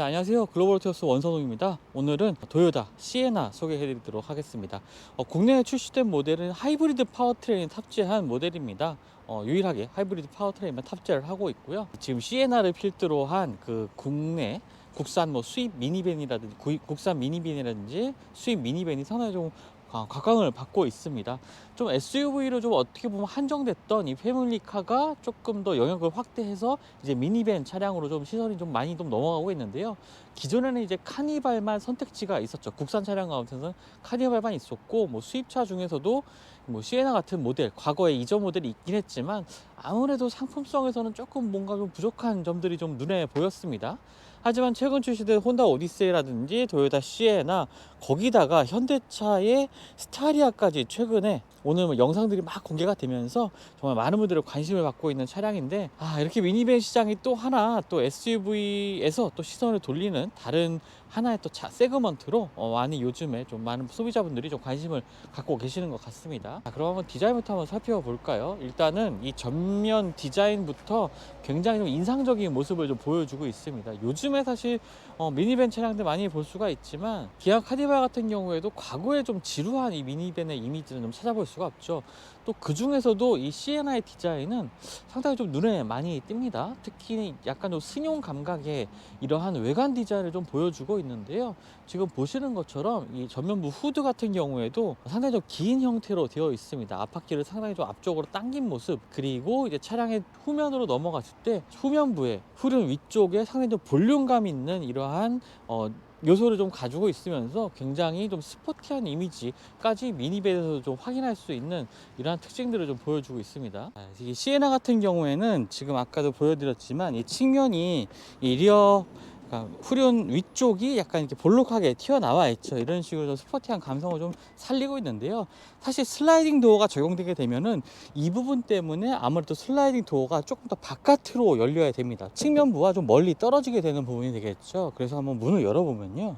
네, 안녕하세요. 글로벌트어스 원선웅입니다. 오늘은 도요타 시에나 소개해 드리도록 하겠습니다. 어, 국내에 출시된 모델은 하이브리드 파워트레인 탑재한 모델입니다. 어, 유일하게 하이브리드 파워트레인만 탑재를 하고 있고요. 지금 시에나를 필두로 한 그 국내 국산 뭐 수입 미니밴이라든지 구- 국산 미니밴이라든지 수입 미니밴이 상당히 좀 아, 각광을 받고 있습니다. 좀 SUV로 좀 어떻게 보면 한정됐던 이 패밀리카가 조금 더 영역을 확대해서 이제 미니밴 차량으로 좀 시선이 좀 많이 좀 넘어가고 있는데요. 기존에는 이제 카니발만 선택지가 있었죠. 국산 차량 가운데서는 카니발만 있었고 뭐 수입차 중에서도 뭐 시에나 같은 모델 과거에 이전 모델이 있긴 했지만 아무래도 상품성에서는 조금 뭔가 좀 부족한 점들이 좀 눈에 보였습니다. 하지만 최근 출시된 혼다 오디세이라든지 도요타 시에나 거기다가 현대차의 스타리아까지 최근에 오늘 뭐 영상들이 막 공개가 되면서 정말 많은 분들의 관심을 받고 있는 차량인데 아 이렇게 미니밴 시장이 또 하나 또 SUV에서 또 시선을 돌리는 다른 하나의 또 차, 세그먼트로 어, 많이 요즘에 좀 많은 소비자분들이 좀 관심을 갖고 계시는 것 같습니다. 자, 그럼 한번 디자인부터 한번 살펴볼까요? 일단은 이 전면 디자인부터 굉장히 좀 인상적인 모습을 좀 보여주고 있습니다. 요즘에 사실 어, 미니밴 차량들 많이 볼 수가 있지만 기아 카 니발 같은 경우에도 과거에 좀 지루한 이 미니밴의 이미지는 좀 찾아볼 수가 없죠. 또 그 중에서도 이 시에나의 디자인은 상당히 좀 눈에 많이 띕니다. 특히 약간 좀 승용 감각의 이러한 외관 디자인을 좀 보여주고 있는데요. 지금 보시는 것처럼 이 전면부 후드 같은 경우에도 상당히 좀 긴 형태로 되어 있습니다. 앞바퀴를 상당히 좀 앞쪽으로 당긴 모습 그리고 이제 차량의 후면으로 넘어갔을 때 후면부에 후륜 위쪽에 상당히 좀 볼륨감 있는 이러한 어, 요소를 좀 가지고 있으면서 굉장히 좀 스포티한 이미지까지 미니밴에서 좀 확인할 수 있는 이러한 특징들을 좀 보여주고 있습니다. 아, 이 시에나 같은 경우에는 지금 아까도 보여드렸지만 이 측면이 이 리어 그러니까 후륜 위쪽이 약간 이렇게 볼록하게 튀어나와 있죠. 이런 식으로 좀 스포티한 감성을 좀 살리고 있는데요. 사실 슬라이딩 도어가 적용되게 되면은 이 부분 때문에 아무래도 슬라이딩 도어가 조금 더 바깥으로 열려야 됩니다. 측면부와 좀 멀리 떨어지게 되는 부분이 되겠죠. 그래서 한번 문을 열어보면요.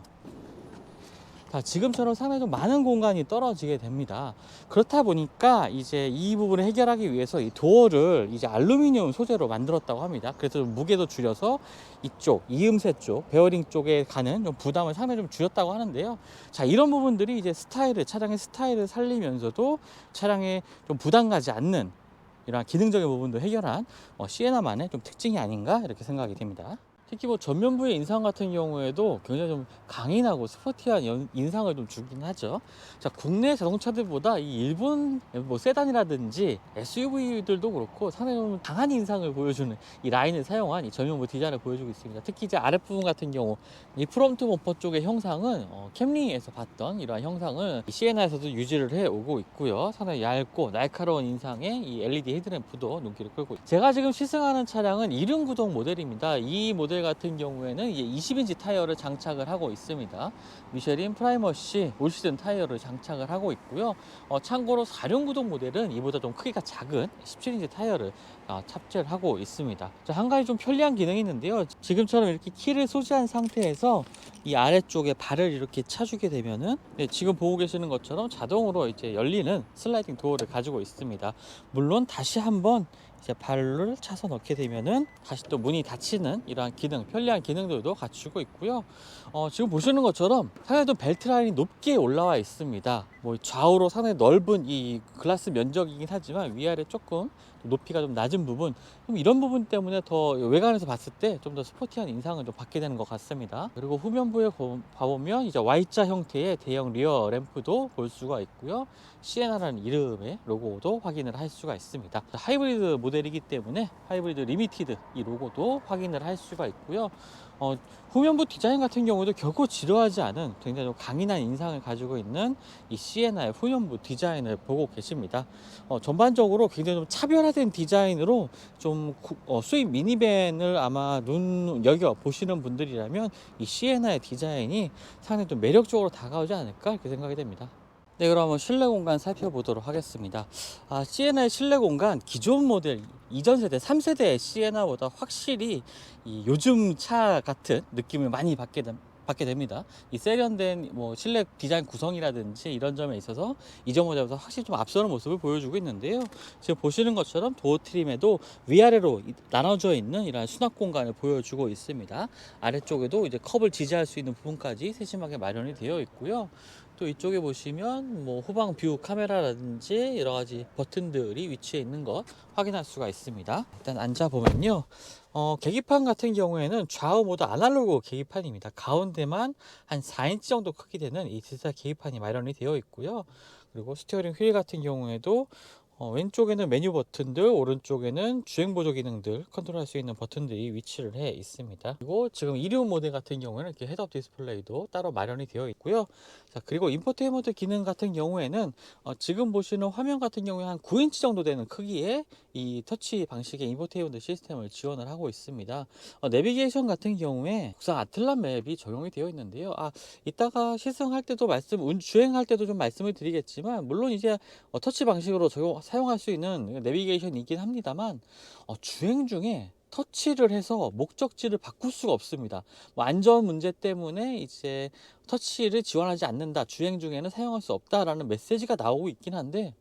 자, 지금처럼 상당히 좀 많은 공간이 떨어지게 됩니다. 그렇다 보니까 이제 이 부분을 해결하기 위해서 이 도어를 이제 알루미늄 소재로 만들었다고 합니다. 그래서 좀 무게도 줄여서 이쪽, 이음새 쪽, 베어링 쪽에 가는 좀 부담을 상당히 좀 줄였다고 하는데요. 자, 이런 부분들이 이제 스타일을, 차량의 스타일을 살리면서도 차량에 좀 부담 가지 않는 이러한 기능적인 부분도 해결한 어, 시에나만의 좀 특징이 아닌가 이렇게 생각이 됩니다. 특히 뭐 전면부의 인상 같은 경우에도 굉장히 좀 강인하고 스포티한 연- 인상을 좀 주긴 하죠. 자, 국내 자동차들보다 이 일본 뭐 세단이라든지 SUV들도 그렇고 상당히 좀 강한 인상을 보여주는 이 라인을 사용한 이 전면부 디자인을 보여주고 있습니다. 특히 이제 아랫부분 같은 경우 이 프론트 범퍼 쪽의 형상은 어, 캠리에서 봤던 이러한 형상을 이 시에나에서도 유지를 해 오고 있고요. 상당히 얇고 날카로운 인상의 이 LED 헤드램프도 눈길을 끌고 있- 제가 지금 시승하는 차량은 이륜 구동 모델입니다. 이 모델 같은 경우에는 이제 20인치 타이어를 장착을 하고 있습니다. 미쉐린 프라이머시 올 시즌 타이어를 장착을 하고 있고요. 어, 참고로 4륜 구동 모델은 이보다 좀 크기가 작은 17인치 타이어를 어, 탑재를 하고 있습니다. 자, 한 가지 좀 편리한 기능이 있는데요. 지금처럼 이렇게 키를 소지한 상태에서 이 아래쪽에 발을 이렇게 차주게 되면은 네, 지금 보고 계시는 것처럼 자동으로 이제 열리는 슬라이딩 도어를 가지고 있습니다. 물론 다시 한번 이제 발을 차서 넣게 되면은 다시 또 문이 닫히는 이러한 기능, 편리한 기능들도 갖추고 있고요. 어, 지금 보시는 것처럼 상당히 좀 벨트 라인이 높게 올라와 있습니다. 뭐 좌우로 상당히 넓은 이 글라스 면적이긴 하지만 위아래 조금 높이가 좀 낮은 부분, 좀 이런 부분 때문에 더 외관에서 봤을 때 좀 더 스포티한 인상을 좀 받게 되는 것 같습니다. 그리고 후면부에 고- 봐보면 이제 Y자 형태의 대형 리어 램프도 볼 수가 있고요. 시에나라는 이름의 로고도 확인을 할 수가 있습니다. 하이브리드 모델 이기 때문에 하이브리드 리미티드 이 로고도 확인을 할 수가 있고요. 어, 후면부 디자인 같은 경우도 결코 지루하지 않은 굉장히 좀 강인한 인상을 가지고 있는 이 시에나의 후면부 디자인을 보고 계십니다. 어, 전반적으로 굉장히 좀 차별화된 디자인으로 좀 구- 어, 수입 미니밴을 아마 눈 여겨 보시는 분들이라면 이 시에나의 디자인이 상당히 좀 매력적으로 다가오지 않을까 이렇게 생각이 됩니다. 네, 그럼 실내 공간 살펴보도록 하겠습니다. 아, 시에나의 실내 공간 기존 모델 이전 세대 3세대 시에나보다 확실히 이 요즘 차 같은 느낌을 많이 받게 됩- 받게 됩니다. 이 세련된 뭐 실내 디자인 구성이라든지 이런 점에 있어서 이전 모델보다 확실히 좀 앞서는 모습을 보여주고 있는데요. 지금 보시는 것처럼 도어 트림에도 위아래로 이- 나눠져 있는 이러한 수납 공간을 보여주고 있습니다. 아래쪽에도 이제 컵을 지지할 수 있는 부분까지 세심하게 마련이 되어 있고요. 또 이쪽에 보시면 뭐 후방 뷰 카메라라든지 여러 가지 버튼들이 위치해 있는 것 확인할 수가 있습니다. 일단 앉아 보면요. 어, 계기판 같은 경우에는 좌우 모두 아날로그 계기판입니다. 가운데만 한 4인치 정도 크기 되는 이 디지털 계기판이 마련이 되어 있고요. 그리고 스티어링 휠 같은 경우에도 어, 왼쪽에는 메뉴 버튼들, 오른쪽에는 주행 보조 기능들 컨트롤할 수 있는 버튼들이 위치를 해 있습니다. 그리고 지금 이륜 모델 같은 경우에는 이렇게 헤드업 디스플레이도 따로 마련이 되어 있고요. 자, 그리고 인포테인먼트 기능 같은 경우에는 어, 지금 보시는 화면 같은 경우에 한 9인치 정도 되는 크기의 이 터치 방식의 인포테인먼트 시스템을 지원을 하고 있습니다. 어, 내비게이션 같은 경우에 국산 아틀란 맵이 적용이 되어 있는데요. 아, 이따가 시승할 때도 말씀, 운- 주행할 때도 좀 말씀을 드리겠지만, 물론 이제 어, 터치 방식으로 적용, 사용할 수 있는 내비게이션이긴 합니다만, 어, 주행 중에 터치를 해서 목적지를 바꿀 수가 없습니다. 뭐 안전 문제 때문에 이제 터치를 지원하지 않는다. 주행 중에는 사용할 수 없다라는 메시지가 나오고 있긴 한데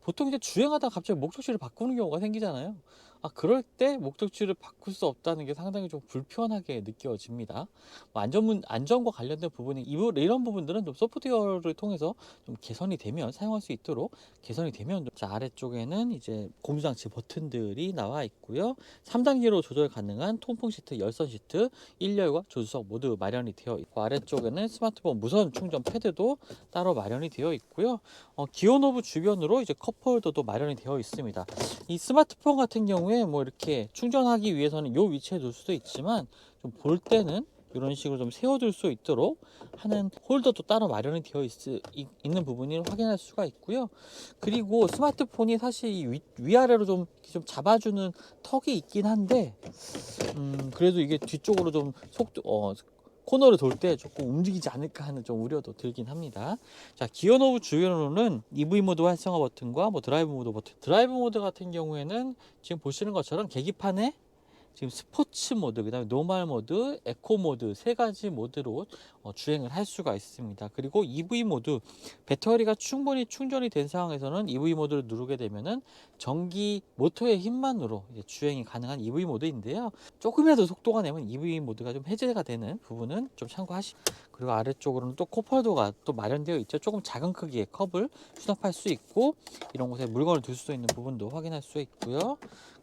보통 이제 주행하다가 갑자기 목적지를 바꾸는 경우가 생기잖아요. 아 그럴 때 목적지를 바꿀 수 없다는 게 상당히 좀 불편하게 느껴집니다. 뭐 안전문 안전과 관련된 부분이 이런 부분들은 좀 소프트웨어를 통해서 좀 개선이 되면 사용할 수 있도록 개선이 되면 좀- 자 아래쪽에는 이제 공조장치 버튼들이 나와 있고요. 3단계로 조절 가능한 통풍 시트, 열선 시트, 1열과 조수석 모두 마련이 되어 있고 아래쪽에는 스마트폰 무선 충전 패드도 따로 마련이 되어 있고요. 어, 기어노브 주변으로 이제 컵홀더도 마련이 되어 있습니다. 이 스마트폰 같은 경우 에 뭐 이렇게 충전하기 위해서는 이 위치에 둘 수도 있지만 좀 볼 때는 이런 식으로 좀 세워둘 수 있도록 하는 홀더도 따로 마련이 되어 있, 는 부분을 확인할 수가 있고요. 그리고 스마트폰이 사실 이 위, 위아래로 좀, 좀 잡아주는 턱이 있긴 한데, 음, 그래도 이게 뒤쪽으로 좀 속도, 어, 코너를 돌 때 조금 움직이지 않을까 하는 좀 우려도 들긴 합니다. 자, 기어 노브 주변으로는 EV 모드 활성화 버튼과 뭐 드라이브 모드 버튼. 드라이브 모드 같은 경우에는 지금 보시는 것처럼 계기판에 지금 스포츠 모드, 그 다음에 노멀 모드, 에코 모드 세 가지 모드로 어, 주행을 할 수가 있습니다. 그리고 EV 모드 배터리가 충분히 충전이 된 상황에서는 EV 모드를 누르게 되면은 전기 모터의 힘만으로 주행이 가능한 EV 모드인데요. 조금이라도 속도가 내면 EV 모드가 좀 해제가 되는 부분은 좀 참고하시. 그리고 아래쪽으로는 또 컵홀더가 또 마련되어 있죠. 조금 작은 크기의 컵을 수납할 수 있고 이런 곳에 물건을 둘 수 있는 부분도 확인할 수 있고요.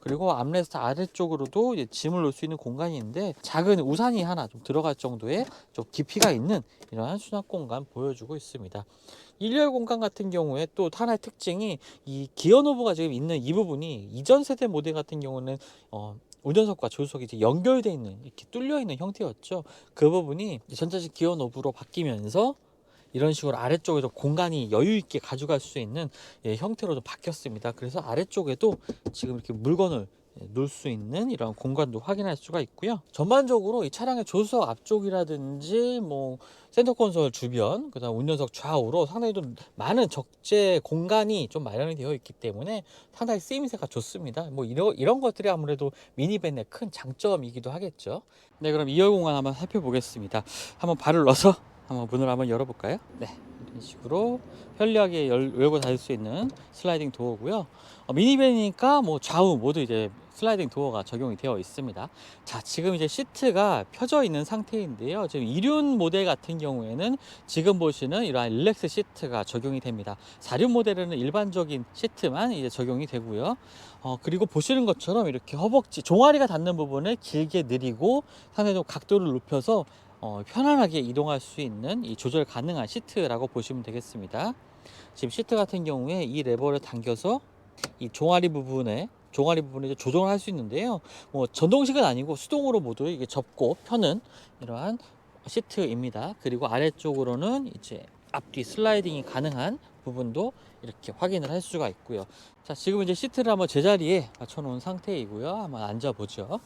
그리고 암레스트 아래쪽으로도 짐을 놓을 수 있는 공간이 있는데 작은 우산이 하나 좀 들어갈 정도의 좀 깊이가 있는 이러한 수납 공간 보여주고 있습니다. 일열 공간 같은 경우에 또 하나의 특징이 이 기어 노브가 지금 있는 이 부분이 이전 세대 모델 같은 경우는 어, 운전석과 조수석이 이제 연결되어 있는 이렇게 뚫려 있는 형태였죠. 그 부분이 전자식 기어 노브로 바뀌면서 이런 식으로 아래쪽에 좀 공간이 여유 있게 가져갈 수 있는 예, 형태로 좀 바뀌었습니다. 그래서 아래쪽에도 지금 이렇게 물건을 예, 놓을 수 있는 이런 공간도 확인할 수가 있고요. 전반적으로 이 차량의 조수석 앞쪽이라든지 뭐 센터 콘솔 주변, 그다음 운전석 좌우로 상당히 좀 많은 적재 공간이 좀 마련이 되어 있기 때문에 상당히 쓰임새가 좋습니다. 뭐 이런 이런 것들이 아무래도 미니밴의 큰 장점이기도 하겠죠. 네, 그럼 2열 공간 한번 살펴보겠습니다. 한번 발을 넣어서 한번 문을 한번 열어볼까요? 네, 이런 식으로 편리하게 열, 열고 닫을 수 있는 슬라이딩 도어고요. 어, 미니밴이니까 뭐 좌우 모두 이제 슬라이딩 도어가 적용이 되어 있습니다. 자, 지금 이제 시트가 펴져 있는 상태인데요. 지금 이륜 모델 같은 경우에는 지금 보시는 이러한 릴렉스 시트가 적용이 됩니다. 4륜 모델에는 일반적인 시트만 이제 적용이 되고요. 어, 그리고 보시는 것처럼 이렇게 허벅지, 종아리가 닿는 부분을 길게 늘리고 상당히 좀 각도를 높여서 어, 편안하게 이동할 수 있는 이 조절 가능한 시트라고 보시면 되겠습니다. 지금 시트 같은 경우에 이 레버를 당겨서 이 종아리 부분에 종아리 부분에 조정을 할 수 있는데요. 뭐 전동식은 아니고 수동으로 모두 이게 접고 펴는 이러한 시트입니다. 그리고 아래쪽으로는 이제 앞뒤 슬라이딩이 가능한 부분도 이렇게 확인을 할 수가 있고요. 자, 지금 이제 시트를 한번 제자리에 맞춰 놓은 상태이고요. 한번 앉아 보죠.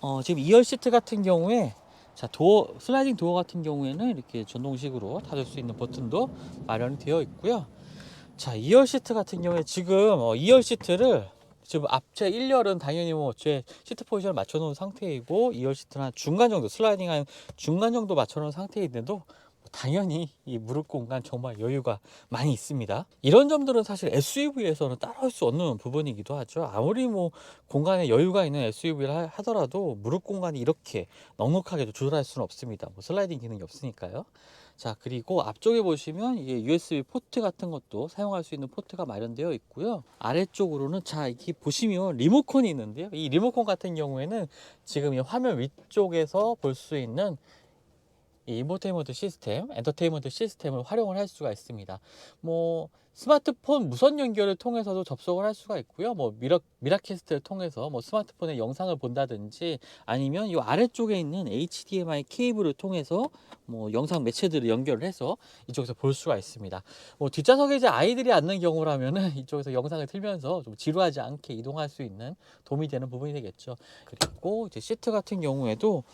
어, 지금 2열 시트 같은 경우에 자, 도어, 슬라이딩 도어 같은 경우에는 이렇게 전동식으로 닫을 수 있는 버튼도 마련이 되어 있고요. 자, 2열 시트 같은 경우에 지금 어, 2열 시트를 지금 앞체 1열은 당연히 뭐제 시트 포지션을 맞춰 놓은 상태이고 2열 시트는 한 중간 정도 슬라이딩 한 중간 정도 맞춰 놓은 상태인데도 당연히 이 무릎 공간 정말 여유가 많이 있습니다. 이런 점들은 사실 SUV에서는 따라올 수 없는 부분이기도 하죠. 아무리 뭐 공간에 여유가 있는 SUV를 하더라도 무릎 공간이 이렇게 넉넉하게도 조절할 수는 없습니다. 뭐 슬라이딩 기능이 없으니까요. 자 그리고 앞쪽에 보시면 이게 USB 포트 같은 것도 사용할 수 있는 포트가 마련되어 있고요 아래쪽으로는 자 이게 보시면 리모컨이 있는데요 이 리모컨 같은 경우에는 지금 이 화면 위쪽에서 볼 수 있는 이 인포테인먼트 시스템, 엔터테인먼트 시스템을 활용을 할 수가 있습니다. 뭐 스마트폰 무선 연결을 통해서도 접속을 할 수가 있고요. 뭐 미러 미라캐스트를 통해서 뭐 스마트폰에 영상을 본다든지 아니면 이 아래쪽에 있는 HDMI 케이블을 통해서 뭐 영상 매체들을 연결을 해서 이쪽에서 볼 수가 있습니다. 뭐 뒷좌석에 이제 아이들이 앉는 경우라면은 이쪽에서 영상을 틀면서 좀 지루하지 않게 이동할 수 있는 도움이 되는 부분이 되겠죠. 그리고 이제 시트 같은 경우에도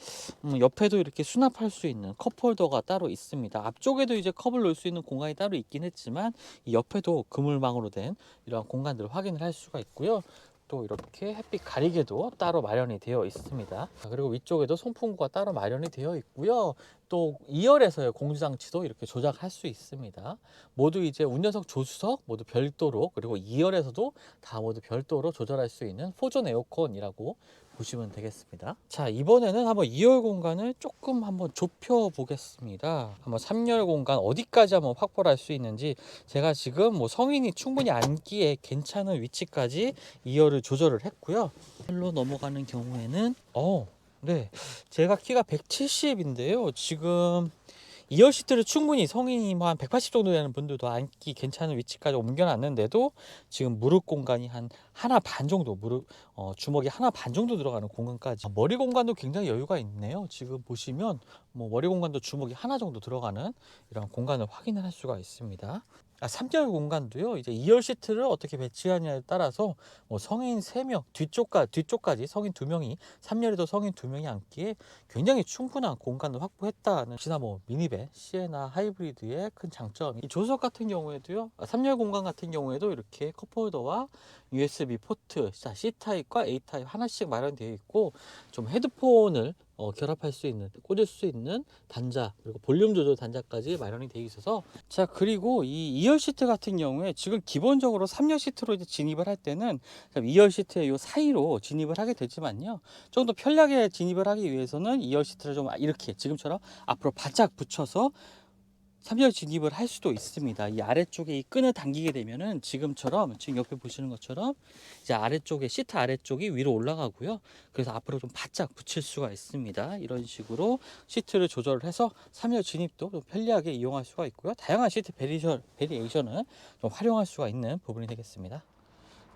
음, 옆에도 이렇게 수납할 수 있는 컵홀더가 따로 있습니다. 앞쪽에도 이제 컵을 놓을 수 있는 공간이 따로 있긴 했지만 이 옆에도 그물망으로 된 이러한 공간들을 확인을 할 수가 있고요. 또 이렇게 햇빛 가리개도 따로 마련이 되어 있습니다. 자, 그리고 위쪽에도 송풍구가 따로 마련이 되어 있고요. 또 2열에서의 공조장치도 이렇게 조작할 수 있습니다. 모두 이제 운전석 조수석 모두 별도로 그리고 2열에서도 다 모두 별도로 조절할 수 있는 포존 에어컨이라고 보시면 되겠습니다. 자, 이번에는 한번 2열 공간을 조금 한번 좁혀 보겠습니다. 한번 3열 공간 어디까지 한번 확보를 할수 있는지 제가 지금 뭐 성인이 충분히 앉기에 괜찮은 위치까지 2열을 조절을 했고요. 로 넘어가는 경우에는 어, 네. 제가 키가 170인데요. 지금 2열 시트를 충분히 성인이 뭐 한 180 정도 되는 분들도 앉기 괜찮은 위치까지 옮겨놨는데도 지금 무릎 공간이 한 하나 반 정도 무릎 어, 주먹이 하나 반 정도 들어가는 공간까지 아, 머리 공간도 굉장히 여유가 있네요. 지금 보시면 뭐 머리 공간도 주먹이 하나 정도 들어가는 이런 공간을 확인을 할 수가 있습니다. 아, 3열 공간도요. 이제 2열 시트를 어떻게 배치하냐에 따라서 뭐 성인 3명, 뒤쪽까 뒤쪽까지 성인 2명이 3열에도 성인 2명이 앉기에 굉장히 충분한 공간을 확보했다는 시나 뭐 미니밴, 시에나 하이브리드의 큰 장점. 이 조석 같은 경우에도요. 아, 3열 공간 같은 경우에도 이렇게 컵홀더와 USB 포트, 자, C 타입과 A 타입 하나씩 마련되어 있고 좀 헤드폰을 어, 결합할 수 있는 꽂을 수 있는 단자 그리고 볼륨 조절 단자까지 마련이 되어 있어서. 자 그리고 이 2열 시트 같은 경우에 지금 기본적으로 3열 시트로 이제 진입을 할 때는 2열 시트의 요 사이로 진입을 하게 되지만요. 좀 더 편리하게 진입을 하기 위해서는 2열 시트를 좀 이렇게 지금처럼 앞으로 바짝 붙여서 3열 진입을 할 수도 있습니다. 이 아래쪽에 이 끈을 당기게 되면은 지금처럼 지금 옆에 보시는 것처럼 이제 아래쪽에 시트 아래쪽이 위로 올라가고요. 그래서 앞으로 좀 바짝 붙일 수가 있습니다. 이런 식으로 시트를 조절을 해서 3열 진입도 좀 편리하게 이용할 수가 있고요. 다양한 시트 베리션, 베리에이션을 좀 활용할 수가 있는 부분이 되겠습니다.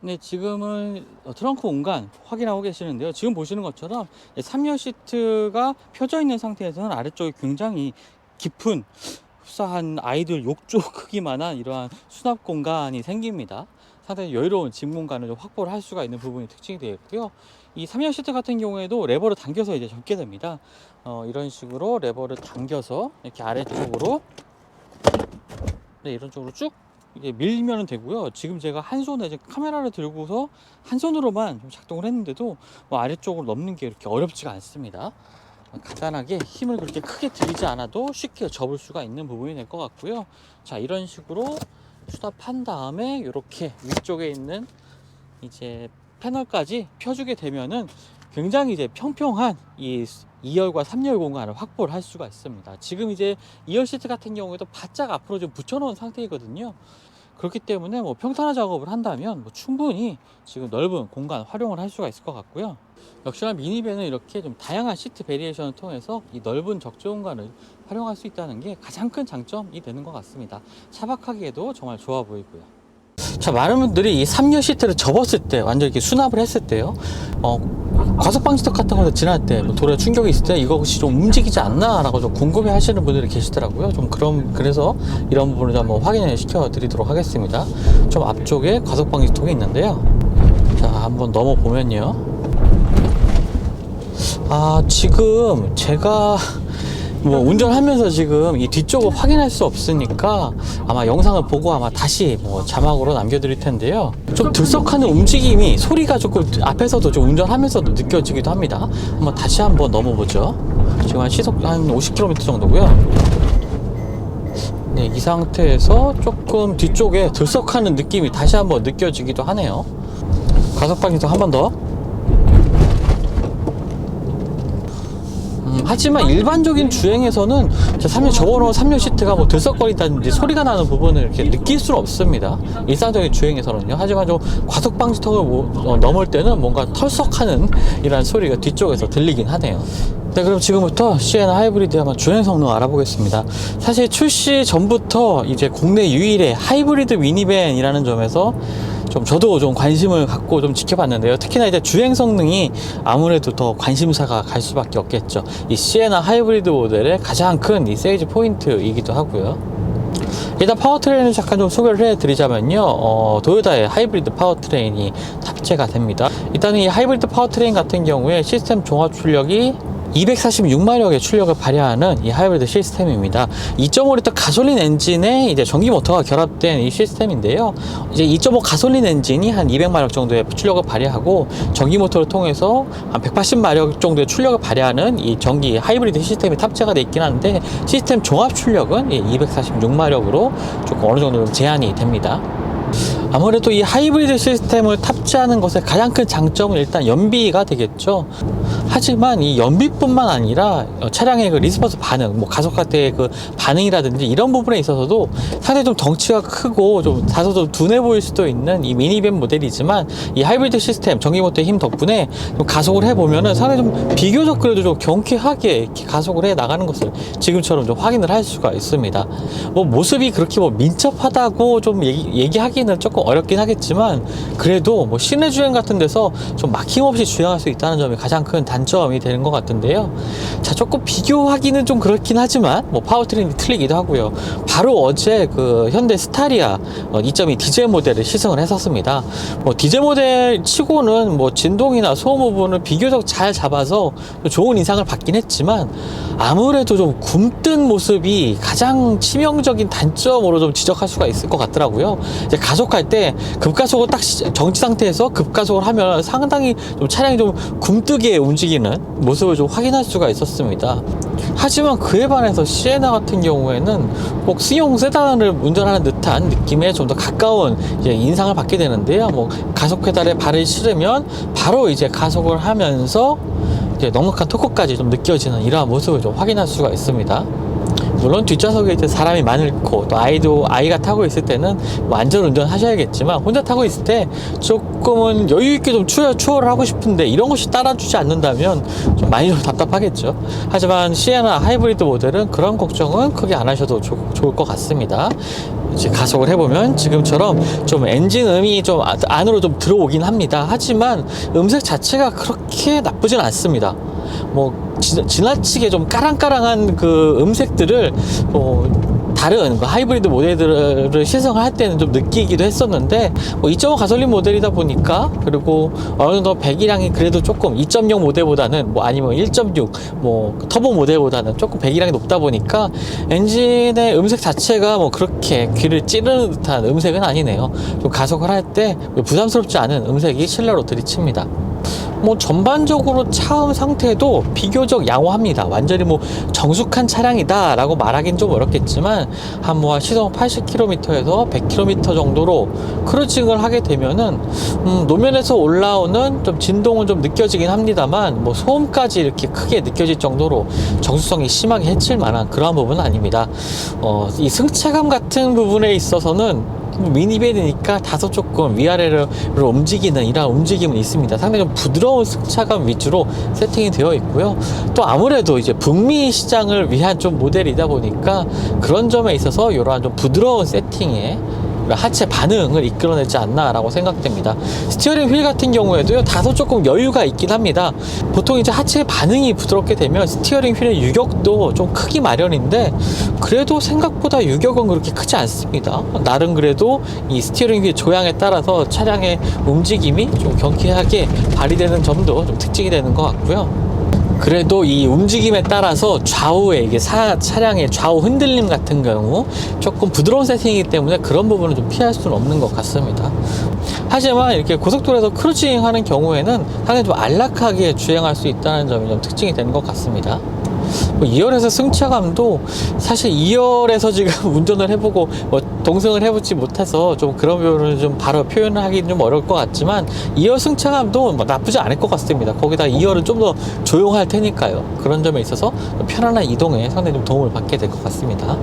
네, 지금은 어, 트렁크 공간 확인하고 계시는데요. 지금 보시는 것처럼 3열 시트가 펴져 있는 상태에서는 아래쪽이 굉장히 깊은 흡사한 아이들 욕조 크기만한 이러한 수납 공간이 생깁니다. 상당히 여유로운 짐 공간을 좀 확보를 할 수가 있는 부분이 특징이 되어 있고요. 이 3열 시트 같은 경우에도 레버를 당겨서 이제 접게 됩니다. 어, 이런 식으로 레버를 당겨서 이렇게 아래쪽으로 네, 이런 쪽으로 쭉 이게 밀면 되고요. 지금 제가 한 손에 이제 카메라를 들고서 한 손으로만 좀 작동을 했는데도 뭐 아래쪽으로 넘는 게 이렇게 어렵지가 않습니다. 간단하게 힘을 그렇게 크게 들이지 않아도 쉽게 접을 수가 있는 부분이 될 것 같고요. 자, 이런 식으로 수납한 다음에 이렇게 위쪽에 있는 이제 패널까지 펴주게 되면은 굉장히 이제 평평한 이 2열과 3열 공간을 확보를 할 수가 있습니다. 지금 이제 2열 시트 같은 경우에도 바짝 앞으로 좀 붙여놓은 상태이거든요. 그렇기 때문에 뭐 평탄화 작업을 한다면 뭐 충분히 지금 넓은 공간 활용을 할 수가 있을 것 같고요. 역시나 미니밴은 이렇게 좀 다양한 시트 베리에이션을 통해서 이 넓은 적재 공간을 활용할 수 있다는 게 가장 큰 장점이 되는 것 같습니다. 차박하기에도 정말 좋아 보이고요. 자, 많은 분들이 이 3열 시트를 접었을 때, 완전 이렇게 수납을 했을 때요, 어, 과속 방지턱 같은 거를 지날 때, 뭐 도로에 충격이 있을 때 이것이 좀 움직이지 않나? 라고 좀 궁금해 하시는 분들이 계시더라고요. 좀 그럼, 그래서 이런 부분을 좀 한번 확인을 시켜 드리도록 하겠습니다. 좀 앞쪽에 과속 방지턱이 있는데요. 자, 한번 넘어보면요. 아, 지금 제가 뭐 운전하면서 지금 이 뒤쪽을 확인할 수 없으니까 아마 영상을 보고 아마 다시 뭐 자막으로 남겨드릴 텐데요. 좀 들썩하는 움직임이 소리가 조금 앞에서도 좀 운전하면서도 느껴지기도 합니다. 한번 다시 한번 넘어보죠. 지금 한 시속 한 50km 정도고요. 네, 이 상태에서 조금 뒤쪽에 들썩하는 느낌이 다시 한번 느껴지기도 하네요. 가속 방지턱 한번 더. 하지만 일반적인 주행에서는 3열 저거로 3열 시트가 뭐 들썩거린다든지 소리가 나는 부분을 이렇게 느낄 수는 없습니다. 일상적인 주행에서는요. 하지만 좀 과속 방지턱을 뭐- 어, 넘을 때는 뭔가 털썩하는 이런 소리가 뒤쪽에서 들리긴 하네요. 네, 그럼 지금부터 시에나 하이브리드 한번 주행 성능 알아보겠습니다. 사실 출시 전부터 이제 국내 유일의 하이브리드 미니밴이라는 점에서 좀 저도 좀 관심을 갖고 좀 지켜봤는데요. 특히나 이제 주행 성능이 아무래도 더 관심사가 갈 수밖에 없겠죠. 이 시에나 하이브리드 모델의 가장 큰 이 세이지 포인트이기도 하고요. 일단 파워트레인을 잠깐 좀 소개를 해드리자면요. 어, 도요타의 하이브리드 파워트레인이 탑재가 됩니다. 일단 이 하이브리드 파워트레인 같은 경우에 시스템 종합 출력이 246마력의 출력을 발휘하는 이 하이브리드 시스템입니다. 2.5리터 가솔린 엔진에 이제 전기 모터가 결합된 이 시스템인데요. 이제 2.5 가솔린 엔진이 한 200마력 정도의 출력을 발휘하고 전기 모터를 통해서 한 180마력 정도의 출력을 발휘하는 이 전기 하이브리드 시스템이 탑재가 되어 있긴 한데 시스템 종합 출력은 246마력으로 조금 어느 정도 좀 제한이 됩니다. 아무래도 이 하이브리드 시스템을 탑재하는 것의 가장 큰 장점은 일단 연비가 되겠죠. 하지만 이 연비뿐만 아니라 어, 차량의 그 리스폰스 반응, 뭐 가속할 때의 그 반응이라든지 이런 부분에 있어서도 상당히 좀 덩치가 크고 좀 다소 좀 둔해 보일 수도 있는 이 미니밴 모델이지만 이 하이브리드 시스템 전기모터의 힘 덕분에 좀 가속을 해보면은 상당히 좀 비교적 그래도 좀 경쾌하게 가속을 해 나가는 것을 지금처럼 좀 확인을 할 수가 있습니다. 뭐 모습이 그렇게 뭐 민첩하다고 좀 얘기, 얘기하기는 조금 어렵긴 하겠지만 그래도 뭐 시내 주행 같은 데서 좀 막힘없이 주행할 수 있다는 점이 가장 큰 단점이 되는 것 같은데요. 자 조금 비교하기는 좀 그렇긴 하지만 뭐 파워트레인이 틀리기도 하고요. 바로 어제 그 현대 스타리아 어, 2.2 디젤 모델을 시승을 했었습니다. 뭐 디젤 모델 치고는 뭐 진동이나 소음 부분을 비교적 잘 잡아서 좋은 인상을 받긴 했지만 아무래도 좀 굼뜬 모습이 가장 치명적인 단점으로 좀 지적할 수가 있을 것 같더라고요. 이제 가속할 때 급가속을 딱 시- 정지 상태에서 급가속을 하면 상당히 좀 차량이 좀 굼뜨게 움직이는 모습을 좀 확인할 수가 있었습니다. 하지만 그에 반해서 시에나 같은 경우에는 꼭 승용 세단을 운전하는 듯한 느낌에 좀 더 가까운 인상을 받게 되는데요. 뭐 가속 페달에 발을 실으면 바로 이제 가속을 하면서 넉넉한 토크까지 좀 느껴지는 이러한 모습을 좀 확인할 수가 있습니다. 물론 뒷좌석에 이제 사람이 많고 또 아이도 아이가 타고 있을 때는 뭐 안전 운전 하셔야겠지만 혼자 타고 있을 때 조금은 여유 있게 좀 추월 추월을 하고 싶은데 이런 것이 따라주지 않는다면 좀 많이 좀 답답하겠죠. 하지만 시에나 하이브리드 모델은 그런 걱정은 크게 안 하셔도 좋, 좋을 것 같습니다. 이제 가속을 해보면 지금처럼 좀 엔진 음이 좀 아- 안으로 좀 들어오긴 합니다. 하지만 음색 자체가 그렇게 나쁘진 않습니다. 뭐 지, 지나치게 좀 까랑까랑한 그 음색들을 뭐 다른 그 하이브리드 모델들을 시승을 할 때는 좀 느끼기도 했었는데 뭐 2.5 가솔린 모델이다 보니까 그리고 어느 정도 배기량이 그래도 조금 2.0 모델보다는 뭐 아니면 1.6뭐 터보 모델보다는 조금 배기량이 높다 보니까 엔진의 음색 자체가 뭐 그렇게 귀를 찌르는 듯한 음색은 아니네요. 좀 가속을 할 때 부담스럽지 않은 음색이 실내로 들이칩니다. 뭐 전반적으로 차음 상태도 비교적 양호합니다. 완전히 뭐 정숙한 차량이다 라고 말하기는 좀 어렵겠지만 한 뭐 시속 80km에서 100km 정도로 크루징을 하게 되면은 음, 노면에서 올라오는 좀 진동은 좀 느껴지긴 합니다만 뭐 소음까지 이렇게 크게 느껴질 정도로 정수성이 심하게 해칠 만한 그러한 부분은 아닙니다. 어, 이 승차감 같은 부분에 있어서는 미니밴이니까 다소 조금 위아래로 움직이는 이런 움직임은 있습니다. 상당히 좀 부드러운 승차감 위주로 세팅이 되어 있고요. 또 아무래도 이제 북미 시장을 위한 좀 모델이다 보니까 그런 점에 있어서 이러한 좀 부드러운 세팅에 하체 반응을 이끌어내지 않나라고 생각됩니다. 스티어링 휠 같은 경우에도요 다소 조금 여유가 있긴 합니다. 보통 이제 하체 반응이 부드럽게 되면 스티어링 휠의 유격도 좀 크기 마련인데 그래도 생각보다 유격은 그렇게 크지 않습니다. 나름 그래도 이 스티어링 휠 조향에 따라서 차량의 움직임이 좀 경쾌하게 발휘되는 점도 좀 특징이 되는 것 같고요. 그래도 이 움직임에 따라서 좌우의 이게 사- 차량의 좌우 흔들림 같은 경우 조금 부드러운 세팅이기 때문에 그런 부분은 좀 피할 수는 없는 것 같습니다. 하지만 이렇게 고속도로에서 크루징 하는 경우에는 상당히 좀 안락하게 주행할 수 있다는 점이 좀 특징이 되는 것 같습니다. 뭐 2열에서 승차감도 사실 2열에서 지금 운전을 해보고 뭐 동승을 해보지 못해서 좀 그런 부분을 좀 바로 표현을 하기는 좀 어려울 것 같지만 2열 승차감도 뭐 나쁘지 않을 것 같습니다. 거기다 2열은 좀 더 조용할 테니까요. 그런 점에 있어서 좀 편안한 이동에 상당히 좀 도움을 받게 될 것 같습니다.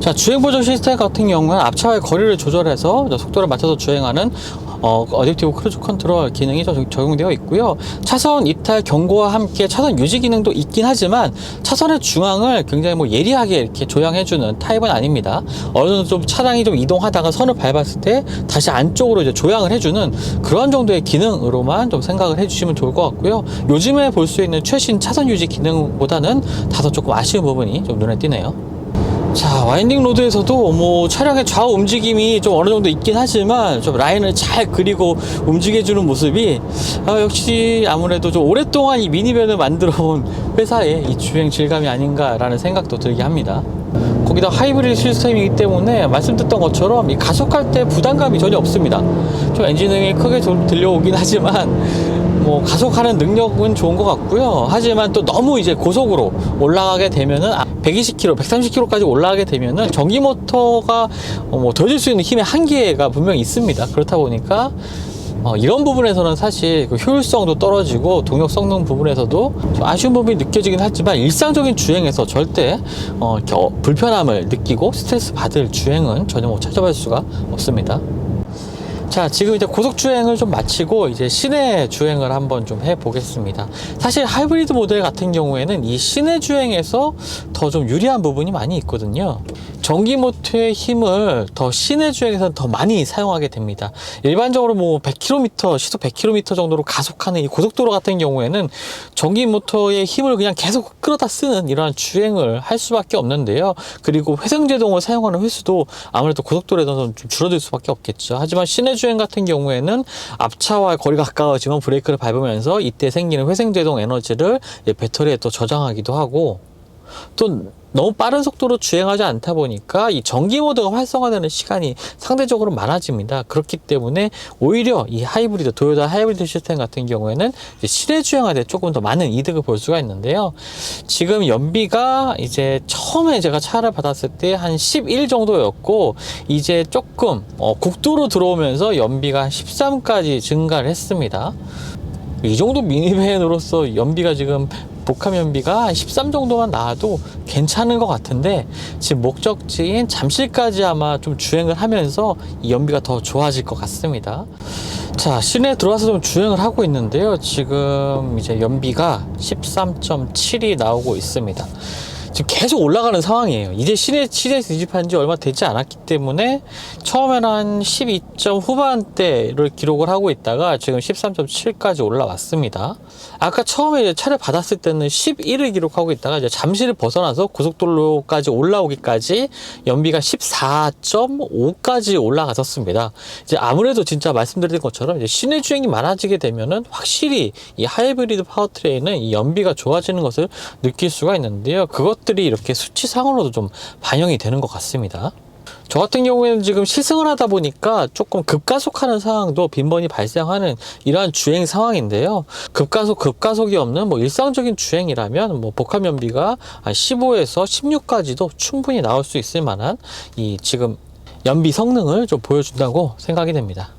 자, 주행 보조 시스템 같은 경우는 앞차와의 거리를 조절해서 속도를 맞춰서 주행하는 어, 어댑티브 크루즈 컨트롤 기능이 적- 적용되어 있고요. 차선 이탈 경고와 함께 차선 유지 기능도 있긴 하지만 차선의 중앙을 굉장히 뭐 예리하게 이렇게 조향해주는 타입은 아닙니다. 어느 정도 좀 차량이 좀 이동하다가 선을 밟았을 때 다시 안쪽으로 이제 조향을 해주는 그런 정도의 기능으로만 좀 생각을 해주시면 좋을 것 같고요. 요즘에 볼 수 있는 최신 차선 유지 기능보다는 다소 조금 아쉬운 부분이 좀 눈에 띄네요. 자 와인딩 로드에서도 뭐 차량의 좌우 움직임이 좀 어느 정도 있긴 하지만 좀 라인을 잘 그리고 움직여주는 모습이 아, 역시 아무래도 좀 오랫동안 이 미니밴을 만들어 온 회사의 이 주행 질감이 아닌가라는 생각도 들게 합니다. 거기다 하이브리드 시스템이기 때문에 말씀드렸던 것처럼 이 가속할 때 부담감이 전혀 없습니다. 좀 엔진음이 크게 좀 들려오긴 하지만 뭐 가속하는 능력은 좋은 것 같고요. 하지만 또 너무 이제 고속으로 올라가게 되면은 120km, 130km까지 올라가게 되면은 전기 모터가 어, 뭐 더해줄 수 있는 힘의 한계가 분명히 있습니다. 그렇다 보니까 어, 이런 부분에서는 사실 그 효율성도 떨어지고 동력 성능 부분에서도 좀 아쉬운 부분이 느껴지긴 하지만 일상적인 주행에서 절대 어, 겨- 불편함을 느끼고 스트레스 받을 주행은 전혀 못 찾아볼 수가 없습니다. 자, 지금 이제 고속 주행을 좀 마치고 이제 시내 주행을 한번 좀 해보겠습니다. 사실 하이브리드 모델 같은 경우에는 이 시내 주행에서 더 좀 유리한 부분이 많이 있거든요. 전기 모터의 힘을 더 시내 주행에서 더 많이 사용하게 됩니다. 일반적으로 뭐 100km, 시속 100km 정도로 가속하는 이 고속도로 같은 경우에는 전기 모터의 힘을 그냥 계속 끌어다 쓰는 이러한 주행을 할 수밖에 없는데요. 그리고 회생제동을 사용하는 횟수도 아무래도 고속도로에서는 좀 줄어들 수밖에 없겠죠. 하지만 시내 주행 같은 경우에는 앞차와 거리가 가까워지면 브레이크를 밟으면서 이때 생기는 회생제동 에너지를 배터리에 또 저장하기도 하고 또 너무 빠른 속도로 주행하지 않다 보니까 이 전기 모드가 활성화되는 시간이 상대적으로 많아집니다. 그렇기 때문에 오히려 이 하이브리드 도요타 하이브리드 시스템 같은 경우에는 주행할 때 조금 더 많은 이득을 볼 수가 있는데요. 지금 연비가 이제 처음에 제가 차를 받았을 때 한 11 정도였고 이제 조금 어, 국도로 들어오면서 연비가 13까지 증가를 했습니다. 이 정도 미니밴으로서 연비가 지금 복합 연비가 13 정도만 나와도 괜찮은 것 같은데 지금 목적지인 잠실까지 아마 좀 주행을 하면서 이 연비가 더 좋아질 것 같습니다. 자 시내에 들어와서 좀 주행을 하고 있는데요. 지금 이제 연비가 13.7이 나오고 있습니다. 지금 계속 올라가는 상황이에요. 이제 시내 시내에서 이집한 지 얼마 되지 않았기 때문에 처음에는 한 12점 후반대를 기록을 하고 있다가 지금 13.7까지 올라왔습니다. 아까 처음에 차를 받았을 때는 11을 기록하고 있다가 이제 잠시를 벗어나서 고속도로까지 올라오기까지 연비가 14.5까지 올라갔었습니다. 이제 아무래도 진짜 말씀드린 것처럼 이제 시내 주행이 많아지게 되면은 확실히 이 하이브리드 파워트레인은 이 연비가 좋아지는 것을 느낄 수가 있는데요. 그것 들이 이렇게 수치상으로도 좀 반영이 되는 것 같습니다. 저 같은 경우에는 지금 시승을 하다 보니까 조금 급가속하는 상황도 빈번히 발생하는 이러한 주행 상황인데요. 급가속, 급가속이 없는 뭐 일상적인 주행이라면 뭐 복합 연비가 한 15에서 16까지도 충분히 나올 수 있을 만한 이 지금 연비 성능을 좀 보여준다고 생각이 됩니다.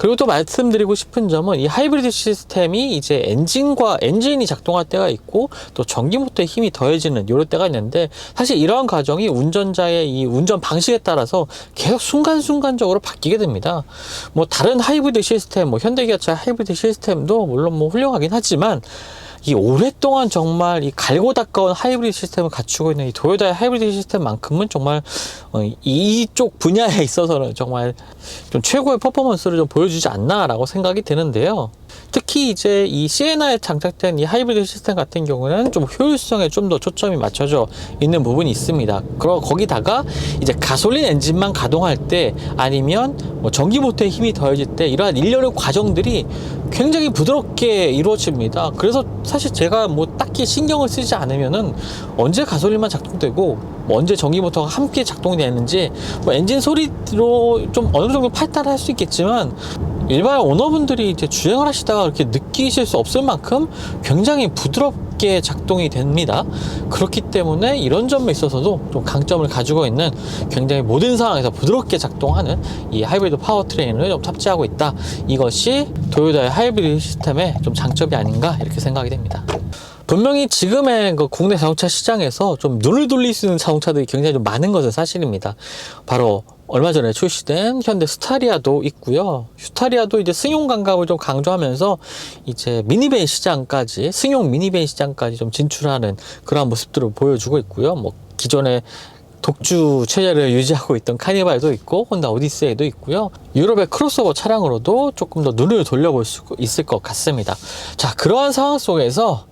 그리고 또 말씀드리고 싶은 점은 이 하이브리드 시스템이 이제 엔진과 엔진이 작동할 때가 있고 또 전기 모터의 힘이 더해지는 이럴 때가 있는데 사실 이러한 과정이 운전자의 이 운전 방식에 따라서 계속 순간순간적으로 바뀌게 됩니다. 뭐 다른 하이브리드 시스템, 뭐 현대기아차 하이브리드 시스템도 물론 뭐 훌륭하긴 하지만 이 오랫동안 정말 이 갈고 닦아온 하이브리드 시스템을 갖추고 있는 이 도요타의 하이브리드 시스템만큼은 정말 어, 이쪽 분야에 있어서는 정말 좀 최고의 퍼포먼스를 좀 보여주지 않나라고 생각이 드는데요. 특히 이제 이 시에나에 장착된 이 하이브리드 시스템 같은 경우는 좀 효율성에 좀 더 초점이 맞춰져 있는 부분이 있습니다. 그러 거기다가 이제 가솔린 엔진만 가동할 때 아니면 뭐 전기 모터에 힘이 더해질 때 이러한 일련의 과정들이 굉장히 부드럽게 이루어집니다. 그래서 사실 제가 뭐 딱히 신경을 쓰지 않으면은 언제 가솔린만 작동되고 뭐 언제 전기 모터가 함께 작동되는지 뭐 엔진 소리로 좀 어느 정도 팔달할 수 있겠지만 일반 오너분들이 이제 주행을 하시다가 그렇게 느끼실 수 없을 만큼 굉장히 부드럽게 작동이 됩니다. 그렇기 때문에 이런 점에 있어서도 좀 강점을 가지고 있는 굉장히 모든 상황에서 부드럽게 작동하는 이 하이브리드 파워트레인을 좀 탑재하고 있다. 이것이 도요타의 하이브리드 시스템의 좀 장점이 아닌가 이렇게 생각이 됩니다. 분명히 지금의 그 국내 자동차 시장에서 좀 눈을 돌릴 수 있는 자동차들이 굉장히 좀 많은 것은 사실입니다. 바로 얼마 전에 출시된 현대 스타리아도 있고요. 스타리아도 이제 승용 감각을 좀 강조하면서 이제 미니밴 시장까지 승용 미니밴 시장까지 좀 진출하는 그러한 모습들을 보여주고 있고요. 뭐 기존의 독주 체제를 유지하고 있던 카니발도 있고 혼다 오디세이도 있고요. 유럽의 크로스오버 차량으로도 조금 더 눈을 돌려볼 수 있을 것 같습니다. 자, 그러한 상황 속에서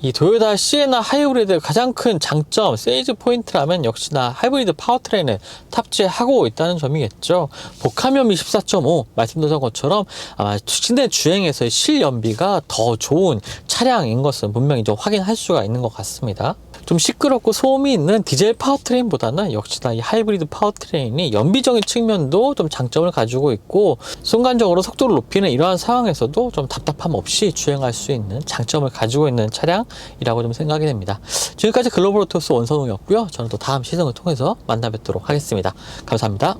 이 도요타 시에나 하이브리드의 가장 큰 장점, 세이즈 포인트라면 역시나 하이브리드 파워트레인을 탑재하고 있다는 점이겠죠. 복합연비 14.5 말씀드린 것처럼 아마 실내 주행에서의 실연비가 더 좋은 차량인 것은 분명히 좀 확인할 수가 있는 것 같습니다. 좀 시끄럽고 소음이 있는 디젤 파워트레인보다는 역시나 이 하이브리드 파워트레인이 연비적인 측면도 좀 장점을 가지고 있고 순간적으로 속도를 높이는 이러한 상황에서도 좀 답답함 없이 주행할 수 있는 장점을 가지고 있는 차량이라고 좀 생각이 됩니다. 지금까지 글로벌 오토스 원선웅이었고요. 저는 또 다음 시즌을 통해서 만나 뵙도록 하겠습니다. 감사합니다.